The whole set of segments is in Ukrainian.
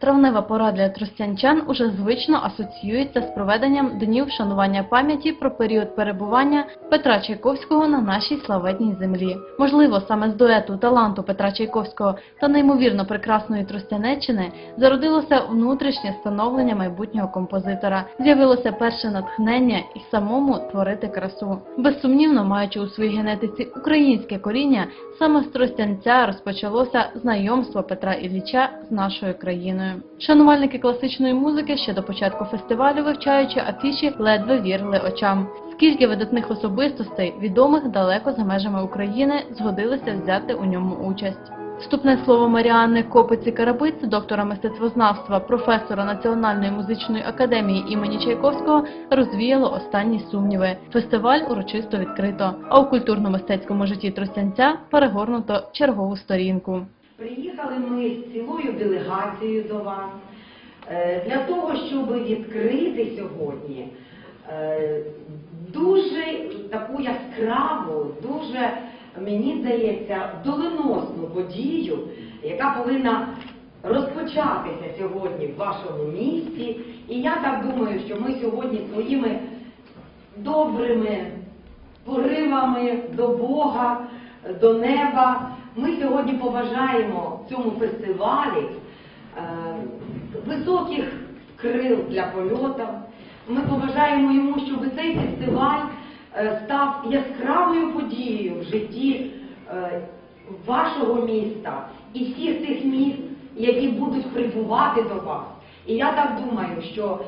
Травнева пора для тростянчан уже звично асоціюється з проведенням днів вшанування пам'яті про період перебування Петра Чайковського на нашій славетній землі. Можливо, саме з дуету таланту Петра Чайковського та неймовірно прекрасної Тростянеччини зародилося внутрішнє становлення майбутнього композитора. З'явилося перше натхнення і самому творити красу. Безсумнівно, маючи у своїй генетиці українське коріння, саме з Тростянця розпочалося знайомство Петра Ілліча з нашою країною. Шанувальники класичної музики ще до початку фестивалю, вивчаючи афіші, ледве вірили очам. Скільки видатних особистостей, відомих далеко за межами України, згодилися взяти у ньому участь. Вступне слово Маріанни Копиці Карабиць, доктора мистецтвознавства, професора Національної музичної академії імені Чайковського, розвіяло останні сумніви. Фестиваль урочисто відкрито, а у культурно-мистецькому житті Тростянця перегорнуто чергову сторінку. Приїхали ми з цілою делегацією до вас е, для того, щоб відкрити сьогодні е, дуже таку яскраву, дуже, мені здається, доленосну подію, яка повинна розпочатися сьогодні в вашому місті. І я так думаю, що ми сьогодні своїми добрими поривами до Бога, до неба. Ми сьогодні побажаємо цьому фестивалі е, високих крил для польоту. Ми побажаємо йому, щоб цей фестиваль е, став яскравою подією в житті е, вашого міста і всіх тих міст, які будуть прибувати до вас. І я так думаю, що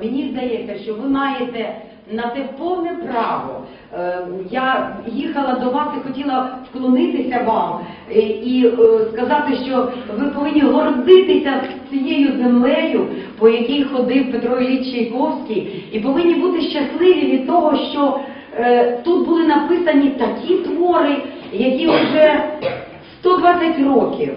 мені здається, що ви маєте на те повне право. Е, я їхала до вас і хотіла вклонитися вам е, і е, сказати, що ви повинні гордитися цією землею, по якій ходив Петро Ілліч Чайковський, і повинні бути щасливі від того, що тут були написані такі твори, які вже 120 років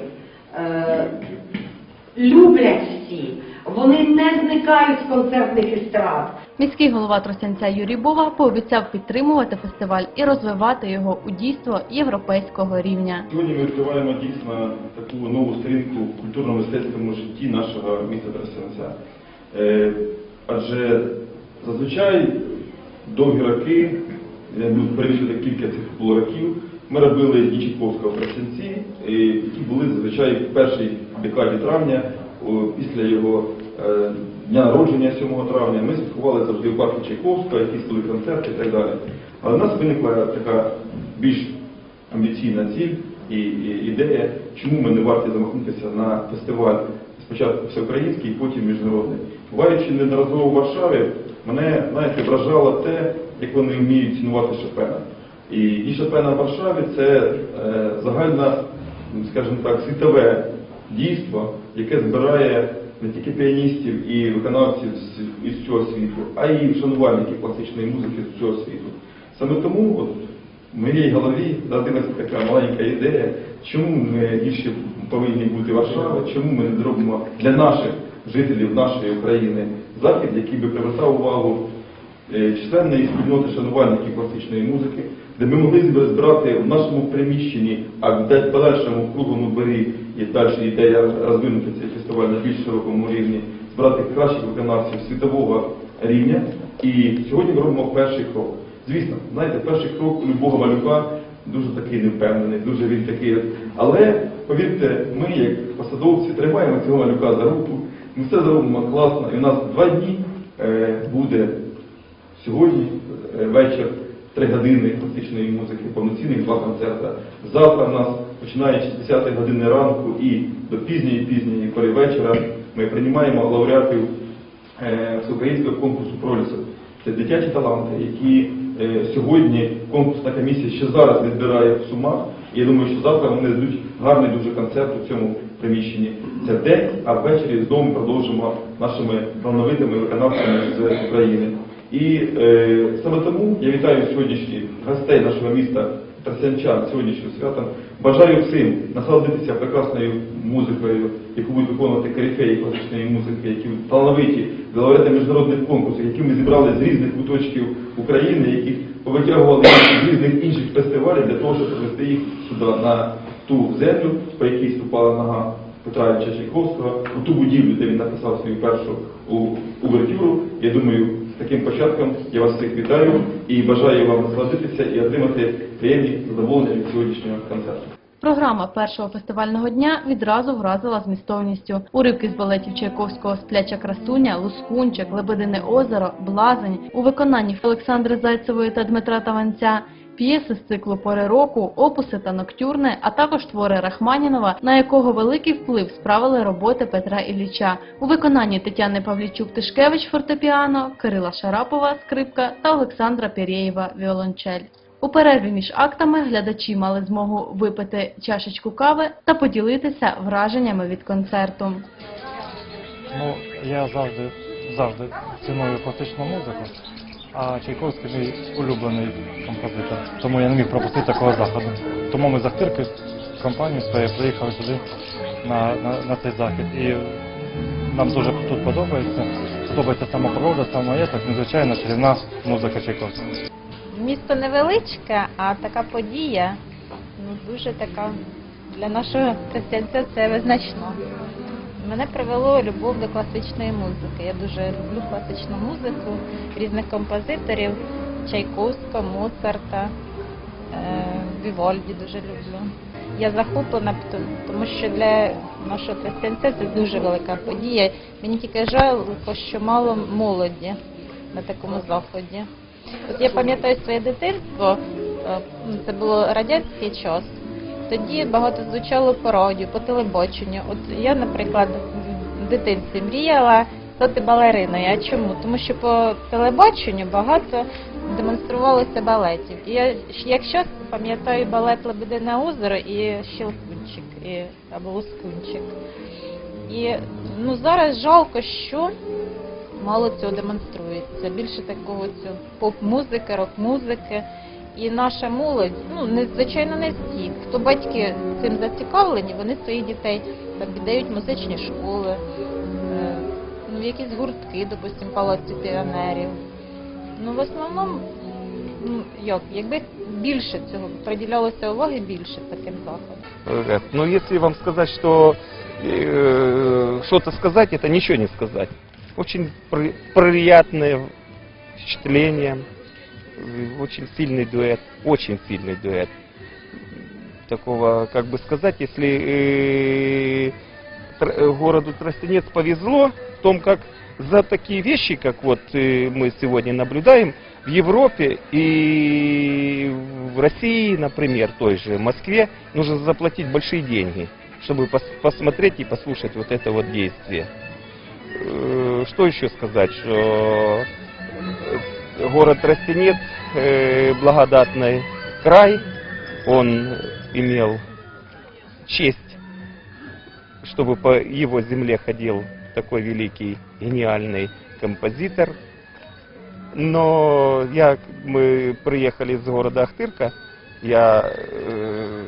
люблять всі. Вони не зникають з концертних естрад. Міський голова Тростянця Юрій Бова пообіцяв підтримувати фестиваль і розвивати його у дійство європейського рівня. Сьогодні ми відкриваємо дійсно таку нову сторінку в культурно-мистецькому житті нашого міста Тростянця. Е, Адже зазвичай довгі роки, я кілька цих було років, ми робили Дні Чайковського в Тростянці, е, які були зазвичай в першій декаді травня, після його дня народження 7 травня. Ми святкували завжди в парку Чайковського, якісь були концерти і так далі. Але в нас виникла така більш амбіційна ціль і, і ідея, чому ми не варті замахнутися на фестиваль спочатку всеукраїнський, потім міжнародний. Буваючи неодноразово в Варшаві, мене знаєте, вражало те, як вони вміють цінувати Шопена. І і Шопена в Варшаві це е, загальне, скажімо так, світове дійство, яке збирає не тільки піаністів і виконавців з- із цього світу, а й шанувальників класичної музики з цього світу. Саме тому от, в моїй голові зародилася така маленька ідея, чому ми більше повинні бути Варшава, чому ми не зробимо для наших жителів нашої України захід, який би привертав увагу е, численної спільноти шанувальників класичної музики, де ми могли б збирати в нашому приміщенні, а в подальшому в круглому дворі є далі ідея розвинути цей фестиваль на більш широкому рівні, збирати кращих виконавців світового рівня. І сьогодні ми робимо перший крок. Звісно, знаєте, перший крок у любого малюка дуже такий невпевнений, дуже він такий. Але повірте, ми, як посадовці, тримаємо цього малюка за руку, ми все зробимо класно. І у нас два дні е, буде сьогодні е, вечір, три години класичної музики, повноцінних два концерти. Завтра в нас, починаючи з 10 години ранку і до пізньої пізньої пори вечора, ми приймаємо лауреатів е, всеукраїнського конкурсу пролісу. Це дитячі таланти, які е, сьогодні конкурсна комісія ще зараз відбирає в сумах. Я думаю, що завтра вони дадуть гарний дуже концерт у цьому приміщенні. Це день, а ввечері знову ми продовжимо нашими талановитими виконавцями з України. І е, саме тому я вітаю сьогоднішніх гостей нашого міста Трасянчан сьогоднішнім святом. Бажаю всім насолодитися прекрасною музикою, яку будуть виконувати корифеї класичної музики, які талановиті, лауреати міжнародних конкурсів, які ми зібрали з різних куточків України, яких повитягували з різних інших фестивалів для того, щоб привести їх сюди на ту землю, по якій ступала нога Петра Чайковського, у ту будівлю, де він написав свою першу увертюру. Я думаю, таким початком я вас всіх вітаю і бажаю вам насладитися і отримати приємні задоволення від сьогоднішнього концерту. Програма першого фестивального дня відразу вразила змістовністю. Уривки з балетів Чайковського «Спляча красуня», «Лускунчик», «Лебедине озеро», «Блазень» у виконанні Олександри Зайцевої та Дмитра Таванця, п'єси з циклу «Пори року», опуси та ноктюрни, а також твори Рахманінова, на якого великий вплив справили роботи Петра Ілліча. У виконанні Тетяни Павлічук-Тишкевич фортепіано, Кирила Шарапова скрипка та Олександра Пірєєва віолончель. У перерві між актами глядачі мали змогу випити чашечку кави та поділитися враженнями від концерту. Ну, я завжди, завжди ціную класичну музику, а Чайковський мій улюблений композитор. Тому я не міг пропустити такого заходу. Тому ми з Ахтирки компанією своєю приїхали сюди на, на, на цей захід. І нам дуже тут подобається. Подобається сама природа, сам маєток, незвичайно чарівна музика Чайковського. Місто невеличке, а така подія ну, дуже така для нашого християнця це визначно. Мене привело любов до класичної музики. Я дуже люблю класичну музику різних композиторів Чайковського, Моцарта, е, Вівольді дуже люблю. Я захоплена, тому що для нашого християнця це дуже велика подія. Мені тільки жалко, що мало молоді на такому заході. От я пам'ятаю своє дитинство, е, це було радянський час. Тоді багато звучало по радіо, по телебаченню. От я, наприклад, в дитинстві мріяла стати балериною. А чому? Тому що по телебаченню багато демонструвалося балетів. І я як щас пам'ятаю балет Лебедине озеро і Щелкунчик і або Лускунчик. І ну зараз жалко, що мало цього демонструється. Більше такого поп-музики, рок-музики. І наша молодь, ну не звичайно не всі. Хто батьки цим зацікавлені, вони своїх дітей там віддають в музичні школи, е, ну в якісь гуртки, допустимо, палаці піонерів. Ну в основному, ну як, якби більше цього приділялося уваги більше таким заходам. Говорят, Но если вам сказать, что э, что-то сказать, это ничего не сказать. Очень при- приятное впечатление, э, Очень сильный дуэт, очень сильный дуэт. Такого, как бы сказать, если э, э, городу Тростенец повезло в том, как за такие вещи, как вот э, мы сегодня наблюдаем, в Европе и в России, например, той же Москве, нужно заплатить большие деньги, чтобы пос- посмотреть и послушать вот это вот действие. Э, Что еще сказать, что э, город Тростенец, э, благодатный край, он имел честь, чтобы по его земле ходил такой великий, гениальный композитор. Но я, мы приехали з города Ахтырка, я э,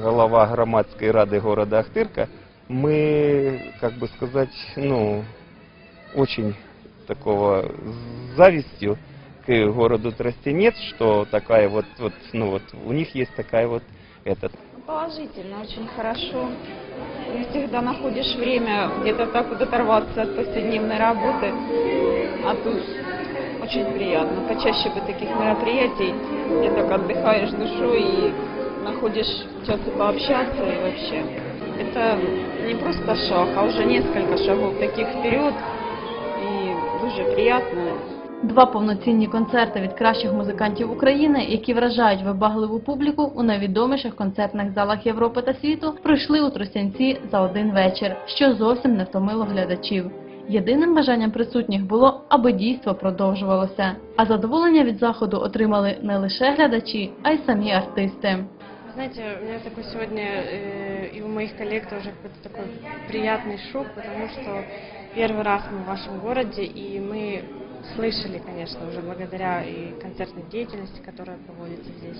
голова громадской рады города Ахтырка, мы, как бы сказать, ну, очень такого завистью городу Тростенец, что такая вот, вот, ну вот, у них есть такая вот этот Положительно, очень хорошо. Не всегда находишь время где-то так вот оторваться от повседневной работы. А тут очень приятно. Почаще бы таких мероприятий, где так отдыхаешь душой и находишь час и пообщаться и вообще. Это не просто шаг, а уже несколько шагов таких вперед. И дуже приятно. Два повноцінні концерти від кращих музикантів України, які вражають вибагливу публіку у найвідоміших концертних залах Європи та світу, пройшли у Тростянці за один вечір, що зовсім не втомило глядачів. Єдиним бажанням присутніх було, аби дійство продовжувалося. А задоволення від заходу отримали не лише глядачі, а й самі артисти. Вы Знаете, у меня такой сегодня э, и у моих коллег тоже какой-то такой приятный шок, потому что первый раз мы в вашем городе, и мы слышали, конечно, уже благодаря и концертной деятельности, которая проводится здесь,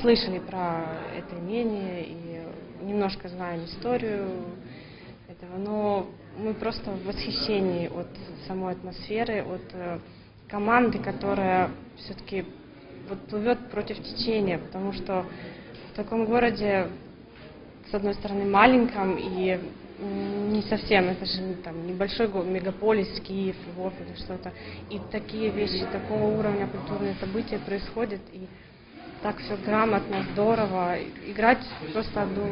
слышали про это имение и немножко знаем историю этого, но мы просто в восхищении от самой атмосферы, от э, команды, которая все-таки вот плывет против течения, потому что в таком городе с одной стороны, маленьком и не совсем, это же там небольшой мегаполис, Киев, Львов или что-то. И такие вещи, такого уровня культурные события происходят, и так все грамотно, здорово. Играть просто одно,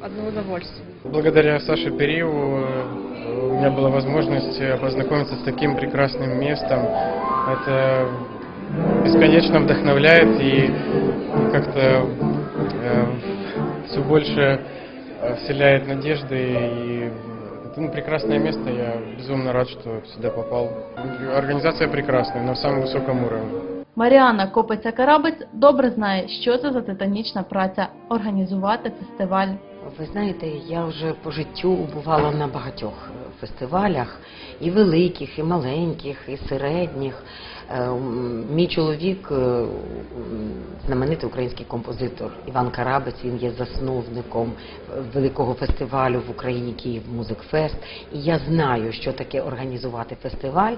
одно удовольствие. Благодаря Саше Периеву э, у меня была возможность э, познакомиться с таким прекрасным местом. Это бесконечно вдохновляет и как-то все больше э, вселяет надежды. И это ну, прекрасное место, я безумно рад, что сюда попал. Организация прекрасная, на самом высоком уровне. Маріана Копиця Карабець добре знає, що це за титанічна праця організувати фестиваль. Ви знаєте, я вже по життю бувала на багатьох е, фестивалях, і великих, і маленьких, і середніх. Е, Мій чоловік, е, знаменитий український композитор Іван Карабець, він є засновником великого фестивалю в Україні Київ Музик Фест. І я знаю, що таке організувати фестиваль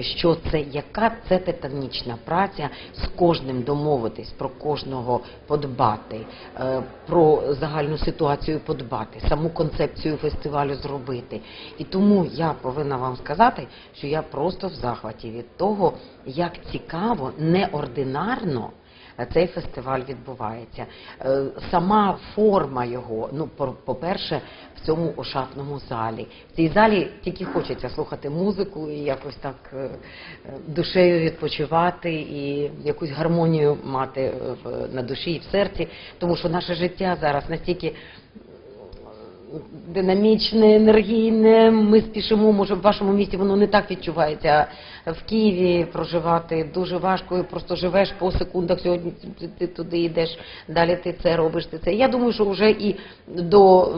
що це, яка це титанічна праця з кожним домовитись, про кожного подбати, е, про загальну ситуацію подбати, саму концепцію фестивалю зробити. І тому я повинна вам сказати, що я просто в захваті від того, як цікаво, неординарно цей фестиваль відбувається. Е, Сама форма його, ну по-перше, в цьому ошатному залі. В цій залі тільки хочеться слухати музику і якось так е, е, душею відпочивати і якусь гармонію мати е, на душі і в серці, тому що наше життя зараз настільки динамічне, енергійне. Ми спішимо, може в вашому місті воно не так відчувається. В Києві проживати дуже важко, просто живеш по секундах. Сьогодні ти- туди йдеш, далі ти це робиш. Ти це. Я думаю, що вже і до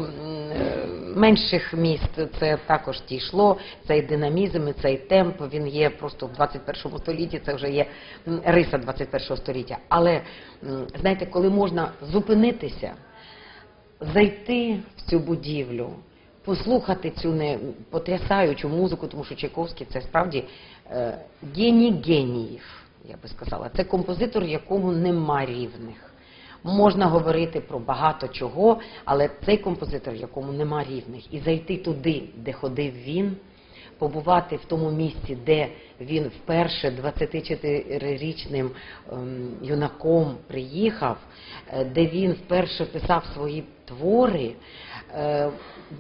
менших міст це також дійшло. Цей динамізм, і цей темп він є просто в 21 столітті. Це вже є риса 21 століття. Але знаєте, коли можна зупинитися зайти в цю будівлю, послухати цю не потрясаючу музику, тому що Чайковський це справді е, геній геніїв, я би сказала. Це композитор, якому нема рівних. Можна говорити про багато чого, але цей композитор, якому нема рівних, і зайти туди, де ходив він, побувати в тому місці, де він вперше 24-річним ем, юнаком приїхав, е, де він вперше писав свої твори, е,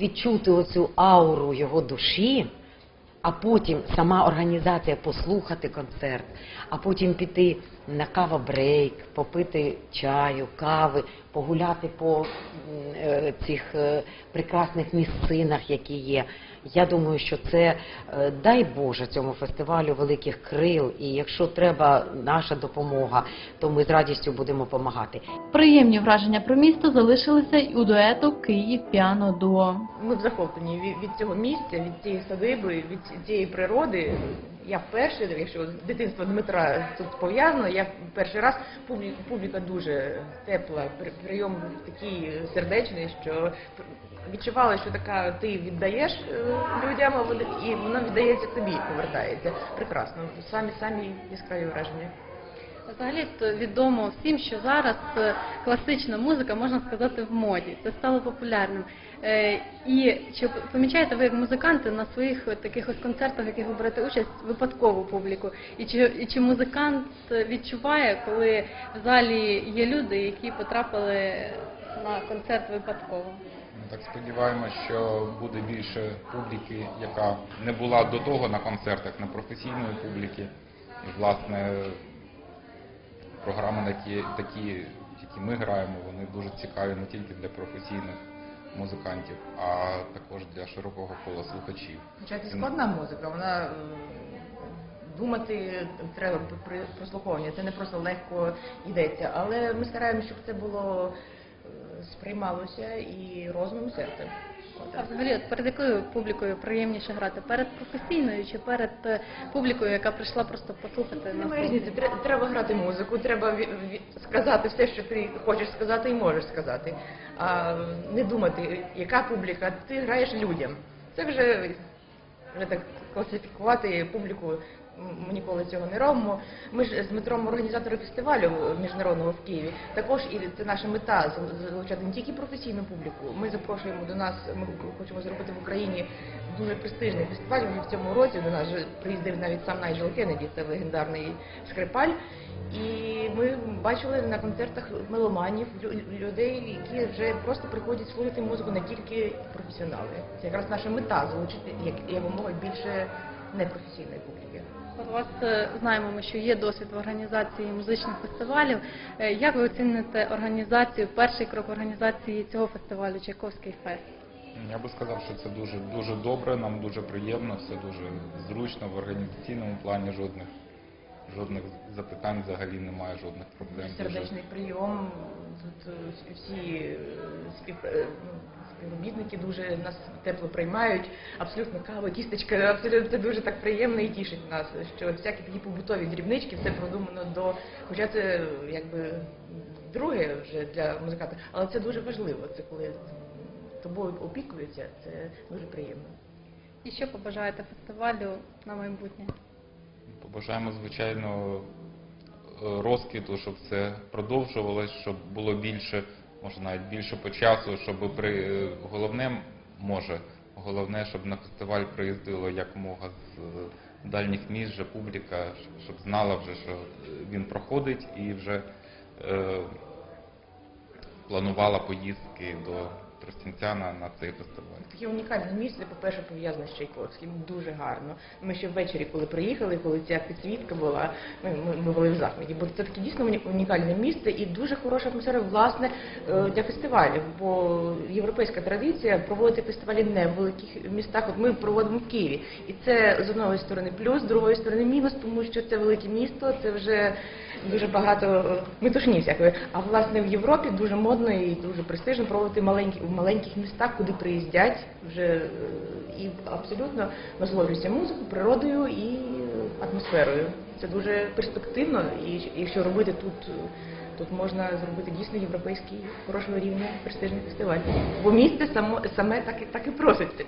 відчути оцю ауру його душі, а потім сама організація послухати концерт, а потім піти на кава-брейк, попити чаю, кави, погуляти по е, цих прекрасних місцинах, які є. Я думаю, що це е, дай Боже цьому фестивалю великих крил. І якщо треба наша допомога, то ми з радістю будемо допомагати. Приємні враження про місто залишилися і у дуету Київ Піано Дуо. Ми в захопленні від, від цього місця, від цієї садиби, від цієї природи. Я вперше, якщо дитинство Дмитра тут пов'язано, я перший раз публіка, публіка дуже тепла, при- прийом такий сердечний, що відчувала, що така ти віддаєш е, людям, і воно віддається тобі, повертається. Прекрасно, самі самі яскраві враження. Взагалі відомо всім, що зараз е, класична музика, можна сказати, в моді. Це стало популярним. Е, І чи помічаєте ви як музиканти на своїх таких ось концертах, в яких ви берете участь, випадкову публіку? І чи, і чи музикант відчуває, коли в залі є люди, які потрапили на концерт випадково? Ми Так сподіваємося, що буде більше публіки, яка не була до того на концертах, непрофесійної публіки. І, власне, програми, такі, такі, які ми граємо, вони дуже цікаві не тільки для професійних музикантів, а також для широкого кола слухачів. Це складна музика, вона е, думати треба при прослуховуванні. Це не просто легко йдеться, але ми стараємося, щоб це було е, сприймалося і розумом серцем. А взагалі, от перед якою публікою приємніше грати? Перед професійною чи перед е, публікою, яка прийшла просто послухати на Немає різниці, Тре- треба грати музику, треба ві- ві- сказати все, що ти хочеш сказати і можеш сказати. А не думати, яка публіка, ти граєш людям. Це вже, вже так класифікувати публіку ми ніколи цього не робимо. Ми ж з Дмитром організатори фестивалю міжнародного в Києві. Також і це наша мета зал- залучати не тільки професійну публіку. Ми запрошуємо до нас. Ми хочемо зробити в Україні дуже престижний фестиваль. Вже в цьому році до нас приїздив навіть сам Найджел Кеннеді, це легендарний скрипаль. І ми бачили на концертах меломанів, людей, які вже просто приходять слухати музику не тільки професіонали. Це якраз наша мета залучити як якомога більше непрофесійної публіки. От у вас е, знаємо, ми, що є досвід в організації музичних фестивалів. Е, Як ви оціните організацію, перший крок організації цього фестивалю Чайковський фест? Я би сказав, що це дуже дуже добре, нам дуже приємно, все дуже зручно в організаційному плані жодних жодних запитань взагалі немає, жодних проблем. Сердечний прийом. Тут е, всі спів, ну, співробітники дуже нас тепло приймають. Абсолютно кава, кісточка, абсолютно це дуже так приємно і тішить нас, що всякі такі побутові дрібнички, все продумано до. Хоча це якби друге вже для музиканта, але це дуже важливо. Це коли тобою опікуються, це дуже приємно. І що побажаєте фестивалю на майбутнє? Побажаємо, звичайно, е, розквіту, щоб це продовжувалось, щоб було більше, може навіть більше по часу, щоб при е, головне може, головне, щоб на фестиваль приїздило якомога з е, дальніх міст вже публіка, щоб знала вже, що е, він проходить і вже е, планувала поїздки до Тростянця на, цей фестиваль. Таке унікальне місце, по-перше, пов'язане з Чайковським. Дуже гарно. Ми ще ввечері, коли приїхали, коли ця підсвітка була, ми, ми, ми були в захваті. Бо це таке дійсно уні- унікальне місце і дуже хороша атмосфера, власне, е, для фестивалів. Бо європейська традиція проводити фестивалі не в великих містах. От ми проводимо в Києві. І це з одної сторони плюс, з другої сторони мінус, тому що це велике місто, це вже дуже багато метушні всякої. А власне в Європі дуже модно і дуже престижно проводити маленькі в маленьких містах, куди приїздять вже е, і абсолютно насолоджуються музикою, природою і атмосферою. Це дуже перспективно, і якщо робити тут. Тут можна зробити дійсно європейський хорошого рівня престижний фестиваль. Бо місце само саме так і так і проситься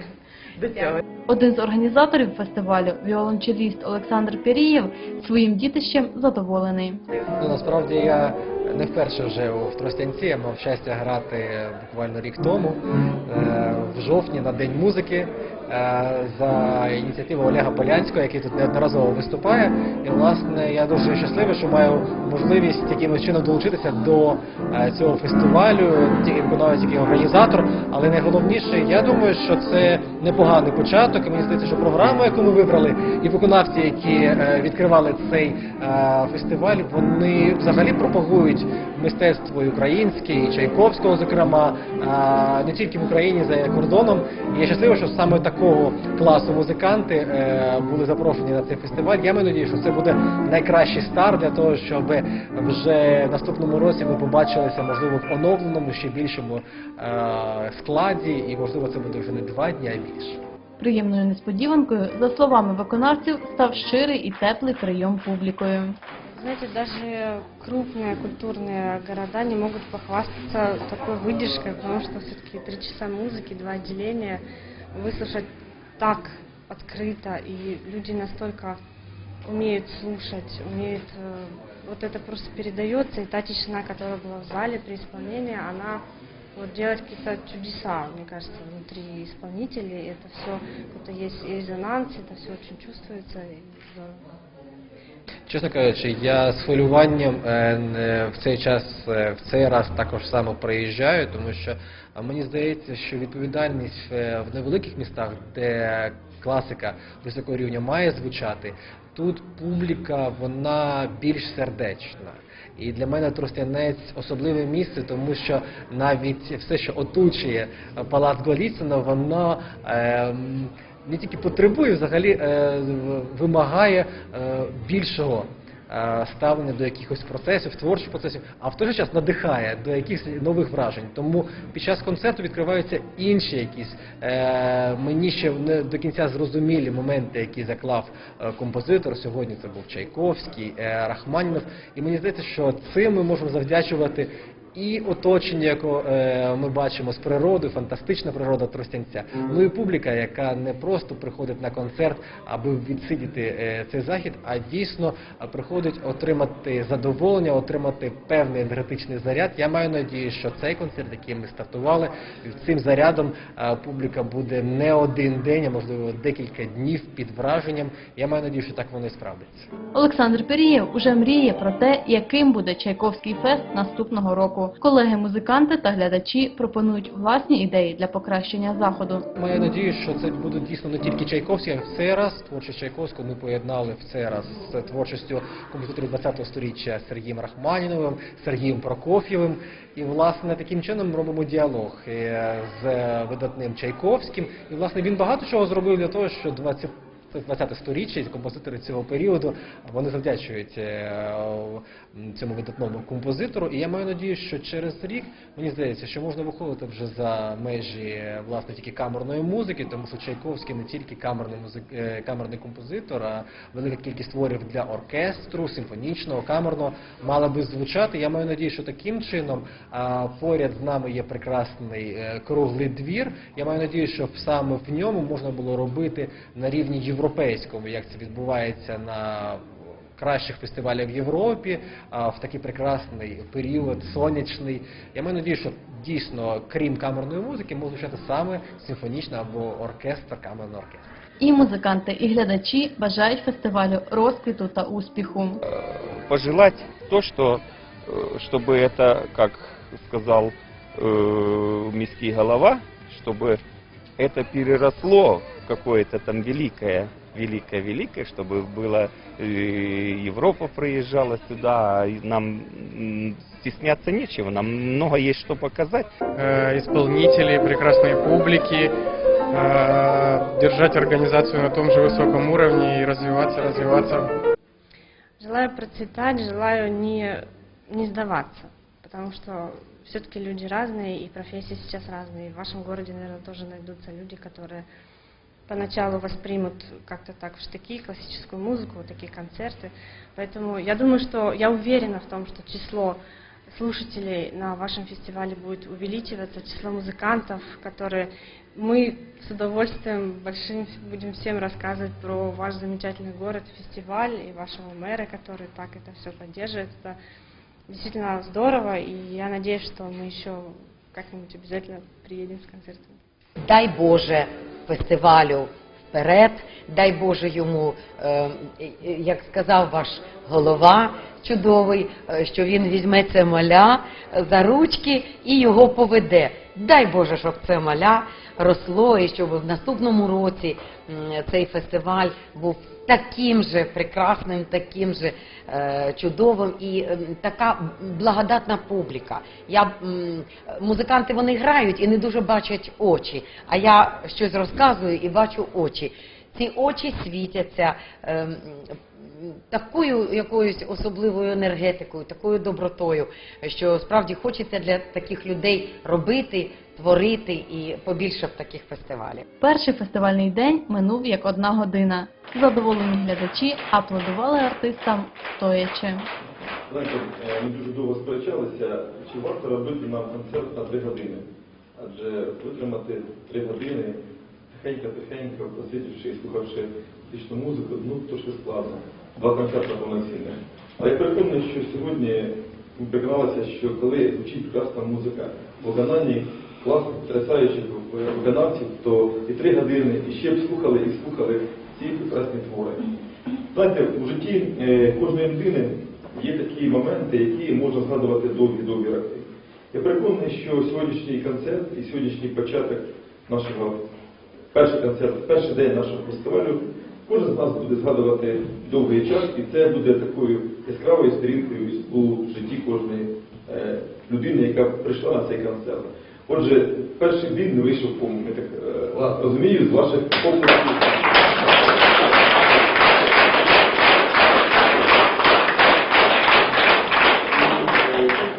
до цього. Один з організаторів фестивалю, віолончеліст Олександр Пірієв, своїм дітищем задоволений. Ну, насправді я не вперше вже в Тростянці, я мав щастя грати буквально рік тому, е, в жовтні на День музики за ініціативу Олега Полянського, який тут неодноразово виступає. І власне я дуже щасливий, що маю можливість якимось чином долучитися до е, цього фестивалю, тільки виконавець, який організатор, але найголовніше, я думаю, що це непоганий початок. І мені здається, що програма, яку ми вибрали, і виконавці, які е, відкривали цей е, фестиваль, вони взагалі пропагують мистецтво українське, і Чайковського, зокрема, е, не тільки в Україні за кордоном. І я щасливий, що саме такого класу музиканти е, були запрошені на цей фестиваль. Я маю надію, що це буде найкращий старт для того, щоб вже в наступному році ми побачилися, можливо, в оновленому ще більшому е, складі, і можливо це буде вже не два дні, а більше. Приємною несподіванкою, за словами виконавців, став щирий і теплий прийом публікою. Знаете, даже крупные культурные города не могут похвастаться такой выдержкой, потому что все-таки три часа музыки, два отделения, выслушать так открыто, и люди настолько умеют слушать, умеют... э, Вот это просто передается, и та тишина, которая была в зале при исполнении, она вот делает какие-то чудеса, мне кажется, внутри исполнителей. Это все, какой-то есть и резонанс, это все очень чувствуется, и здорово. Чесно кажучи, я з хвилюванням е, в цей час, е, в цей раз також само приїжджаю, тому що мені здається, що відповідальність е, в невеликих містах, де класика високого рівня має звучати, тут публіка вона більш сердечна. І для мене Тростянець особливе місце, тому що навіть все, що оточує е, палац Голіцина, воно ем, не тільки потребує, взагалі е, вимагає е, більшого е, ставлення до якихось процесів, творчих процесів, а в той же час надихає до якихось нових вражень. Тому під час концерту відкриваються інші якісь е, мені ще не до кінця зрозумілі моменти, які заклав композитор. Сьогодні це був Чайковський, е, Рахманінов. І мені здається, що цим ми можемо завдячувати і оточення, яке е, ми бачимо з природи, фантастична природа Тростянця. Ну і публіка, яка не просто приходить на концерт, аби відсидіти е, цей захід, а дійсно е, приходить отримати задоволення, отримати певний енергетичний заряд. Я маю надію, що цей концерт, який ми стартували, цим зарядом е, публіка буде не один день, а можливо декілька днів під враженням. Я маю надію, що так воно і справдиться. Олександр Пірієв уже мріє про те, яким буде Чайковський фест наступного року. Колеги-музиканти та глядачі пропонують власні ідеї для покращення заходу. Маю надію, що це буде дійсно не тільки Чайковський, а в цей раз творчість Чайковського ми поєднали в цей раз з творчістю композиторів 20-го сторіччя Сергієм Рахманіновим, Сергієм Прокоф'євим. І власне таким чином робимо діалог е, з видатним Чайковським. І власне він багато чого зробив для того, що 20 це 20 сторіччя, і композитори цього періоду вони завдячують е, цьому видатному композитору. І я маю надію, що через рік мені здається, що можна виходити вже за межі е, власне тільки камерної музики, тому що Чайковський не тільки камерний музик, е, камерний композитор, а велика кількість творів для оркестру, симфонічного, камерного мала би звучати. Я маю надію, що таким чином поряд з нами є прекрасний круглий двір. Я маю надію, що саме в ньому можна було робити на рівні європейському, як це відбувається на кращих фестивалях в Європі а, в такий прекрасний період, сонячний. Я маю надію, що дійсно, крім камерної музики, може звучати саме симфонічна або оркестр, камерний оркестр. І музиканти, і глядачі бажають фестивалю розквіту та успіху. пожелать то, что, э, чтобы это, как сказал э, міський голова, чтобы это переросло в какое-то там великое, великое, великое, чтобы было э, Европа приезжала сюда, и нам стесняться нечего, нам много есть что показать. э, исполнителей, прекрасной публики, э, держать организацию на том же высоком уровне и развиваться, развиваться. Желаю процветать, желаю не, не сдаваться, потому что все-таки люди разные, и профессии сейчас разные. В вашем городе, наверное, тоже найдутся люди, которые поначалу воспримут как-то так в штыки классическую музыку, вот такие концерты. Поэтому я думаю, что я уверена в том, что число слушателей на вашем фестивале будет увеличиваться, число музыкантов, которые мы с удовольствием большим будем всем рассказывать про ваш замечательный город, фестиваль и вашего мэра, который так это все поддерживает. Это действительно здорово, и я надеюсь, что мы еще как-нибудь обязательно приедем с концертом. дай Боже фестивалю вперед, дай Боже йому, е, е, як сказав ваш голова чудовий, е, що він візьме це маля за ручки і його поведе. Дай Боже, щоб це маля росло і щоб в наступному році цей фестиваль був таким же прекрасним, таким же е, чудовим і ем, така благодатна публіка. Я, музиканти вони грають і не дуже бачать очі, а я щось розказую і бачу очі. Ці очі світяться ем, такою якоюсь особливою енергетикою, такою добротою, що справді хочеться для таких людей робити, творити і побільше в таких фестивалів. Перший фестивальний день минув як одна година. Задоволені глядачі аплодували артистам стоячи. Знаєте, е, ми дуже довго сперечалися, чи варто робити нам концерт на три години. Адже витримати три години тихенько-тихенько, посидівши і слухавши музику, ну трошки складно. Два концерти повноцінних. Але я переконаний, що сьогодні ми переконалися, що коли звучить прекрасна музика в виконанні класних, потрясаючих виконавців, то і три години, і ще б слухали і слухали ці прекрасні твори. Знаєте, у житті е, кожної людини є такі моменти, які можна згадувати довгі-довгі роки. Я переконаний, що сьогоднішній концерт і сьогоднішній початок нашого перший концерт, перший день нашого фестивалю, кожен з нас буде згадувати довгий час, і це буде такою яскравою сторінкою у житті кожної е, людини, яка прийшла на цей концерт. Отже, перший день не вийшов повним, я так е, розумію, з ваших оплесків.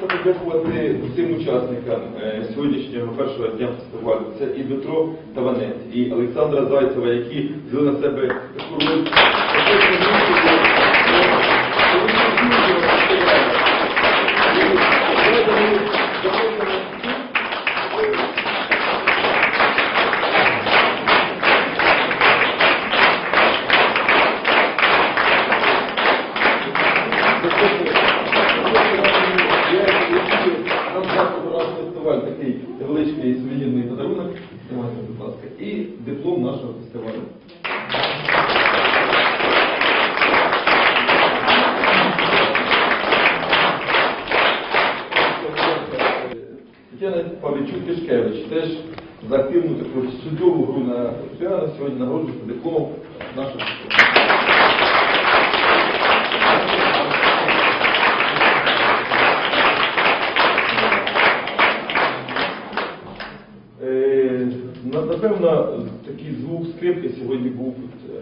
Хочу подякувати усім учасникам е, сьогоднішнього першого дня фестивалю. Це і Дмитро Таванець, і Олександра Зайцева, які взяли на себе таку роль. Диплом нашого фестивалю. Тетяна Павлічук Тишкевич теж за активну таку судову гру на фортепіано сьогодні нагороджується дипломом нашого фестивалю. Е, на- Напевно, такий звук скрипки сьогодні був е,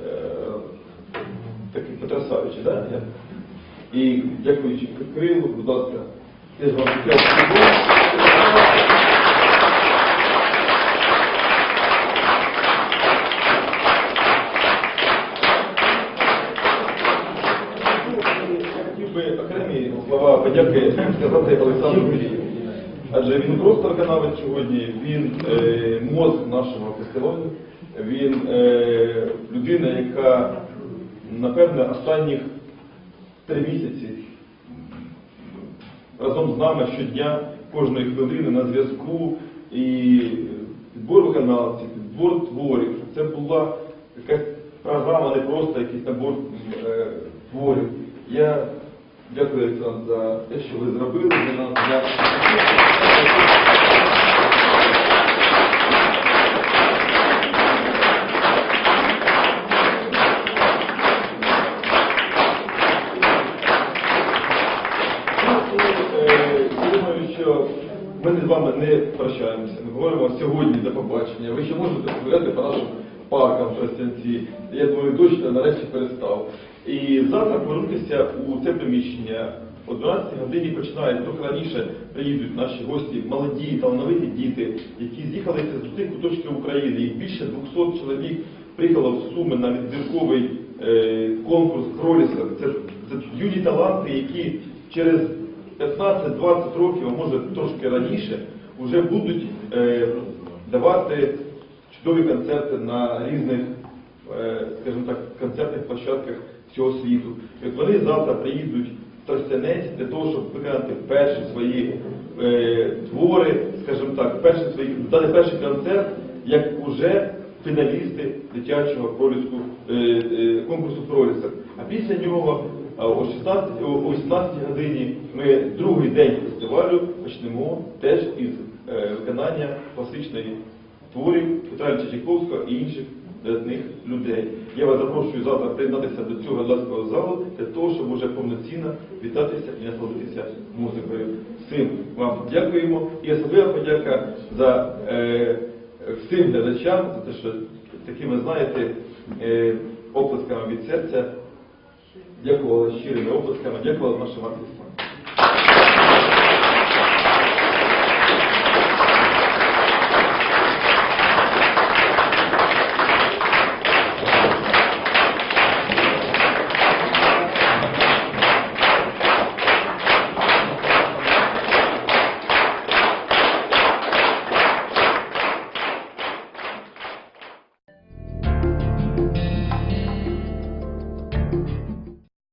такий потрясаючий, да? Я- І дякуючи Кирилу, будь ласка, теж вам дякую. Хотів би окремі слова подяки сказати Олександру Кирилу. Адже він просто виконавець сьогодні, він е, мозк нашого фестивалю, він е, людина, яка, напевне, останніх три місяці разом з нами щодня, кожної хвилини на зв'язку і підбор виконавців, підбор творів. Це була якась програма, не просто якийсь набор е, творів. Я дякую, Олександр, за те, що ви зробили для нас. ми з вами не прощаємося. Ми говоримо сьогодні до побачення. Ви ще можете гуляти по нашим паркам Тростянці. Я думаю, точно нарешті перестав. І завтра повернутися у це приміщення. О 12 годині починають, трохи раніше приїдуть наші гості, молоді, талановиті діти, які з'їхалися з усіх куточків України. Їх більше 200 чоловік приїхало в Суми на відбірковий е, конкурс Проліска. Це, це юні таланти, які через 15-20 років, а може трошки раніше, вже будуть е, давати чудові концерти на різних, е, скажімо так, концертних площадках всього світу. І вони завтра приїдуть в Тростянець для того, щоб виконати перші свої е, твори, скажімо так, перші свої, дати перший концерт, як уже фіналісти дитячого проліску, е, конкурсу пролісок. А після нього о 16, о 18 годині ми другий день фестивалю почнемо теж із виконання класичної творів Петра Чайковського і інших видатних людей. Я вас запрошую завтра приєднатися до цього глядацького залу для того, щоб уже повноцінно вітатися і насолодитися музикою. Всім вам дякуємо і особлива подяка за е, всім глядачам за те, що такими, знаєте, е, оплесками від серця Дякували щирими оплесками, дякували нашим артистам.